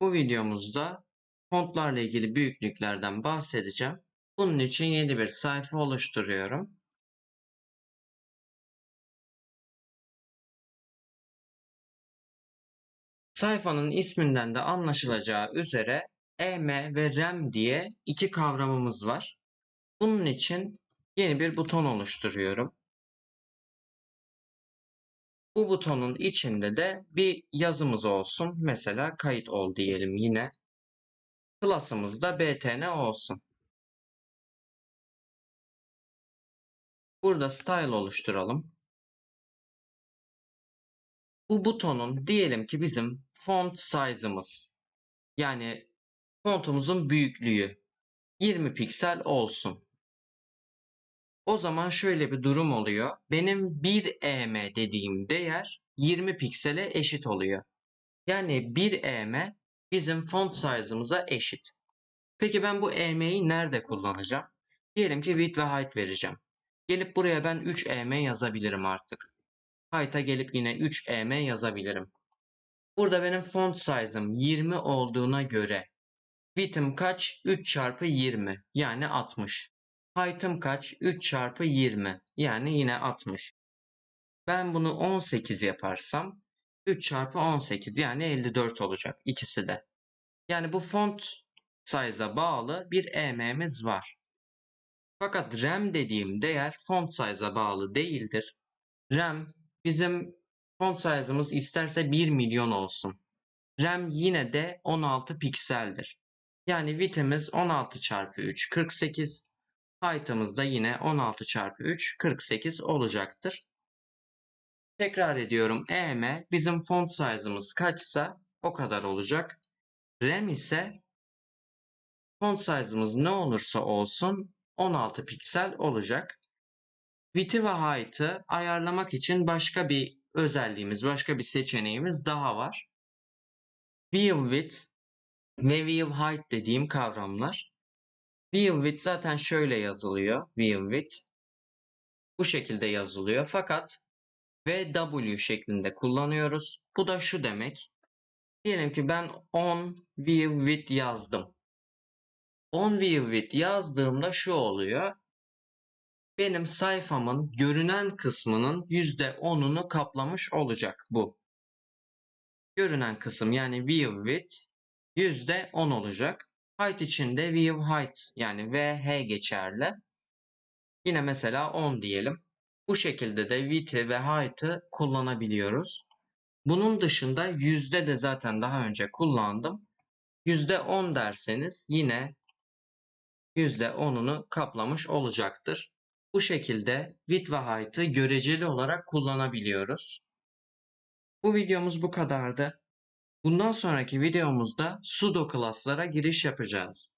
Bu videomuzda fontlarla ilgili büyüklüklerden bahsedeceğim. Bunun için yeni bir sayfa oluşturuyorum. Sayfanın isminden de anlaşılacağı üzere EM ve REM diye iki kavramımız var. Bunun için yeni bir buton oluşturuyorum. Bu butonun içinde de bir yazımız olsun. Mesela kayıt ol diyelim yine. Class'ımız da btn olsun. Burada style oluşturalım. Bu butonun diyelim ki bizim font size'ımız yani fontumuzun büyüklüğü 20 piksel olsun. O zaman şöyle bir durum oluyor. Benim 1 em dediğim değer 20 piksele eşit oluyor. Yani 1 em bizim font size'ımıza eşit. Peki ben bu em'yi nerede kullanacağım? Diyelim ki width ve height vereceğim. Gelip buraya ben 3 em yazabilirim artık. Height'a gelip yine 3 em yazabilirim. Burada benim font size'ım 20 olduğuna göre width'im kaç? 3 çarpı 20 yani 60. Height'ım kaç? 3 çarpı 20 yani yine 60. Ben bunu 18 yaparsam 3 çarpı 18 yani 54 olacak ikisi de. Yani bu font size'a bağlı bir em'miz var. Fakat rem dediğim değer font size'a bağlı değildir. Rem bizim font size'ımız isterse 1 milyon olsun. RAM yine de 16 pikseldir. Yani width'imiz 16 çarpı 3 48. Height'ımız da yine 16 çarpı 3 48 olacaktır. Tekrar ediyorum EM bizim font size'ımız kaçsa o kadar olacak. RAM ise font size'ımız ne olursa olsun 16 piksel olacak. Width'i ve height'ı ayarlamak için başka bir özelliğimiz, başka bir seçeneğimiz daha var. View width ve view height dediğim kavramlar. View width zaten şöyle yazılıyor. View width bu şekilde yazılıyor. Fakat VW şeklinde kullanıyoruz. Bu da şu demek. Diyelim ki ben on view width yazdım. On view width yazdığımda şu oluyor. Benim sayfamın görünen kısmının %10'unu kaplamış olacak bu. Görünen kısım yani view width %10 olacak. Height için de view height yani VH geçerli. Yine mesela 10 diyelim. Bu şekilde de width'i ve height'ı kullanabiliyoruz. Bunun dışında yüzde de zaten daha önce kullandım. %10 derseniz yine %10'unu kaplamış olacaktır. Bu şekilde width ve height'ı göreceli olarak kullanabiliyoruz. Bu videomuz bu kadardı. Bundan sonraki videomuzda sudo class'lara giriş yapacağız.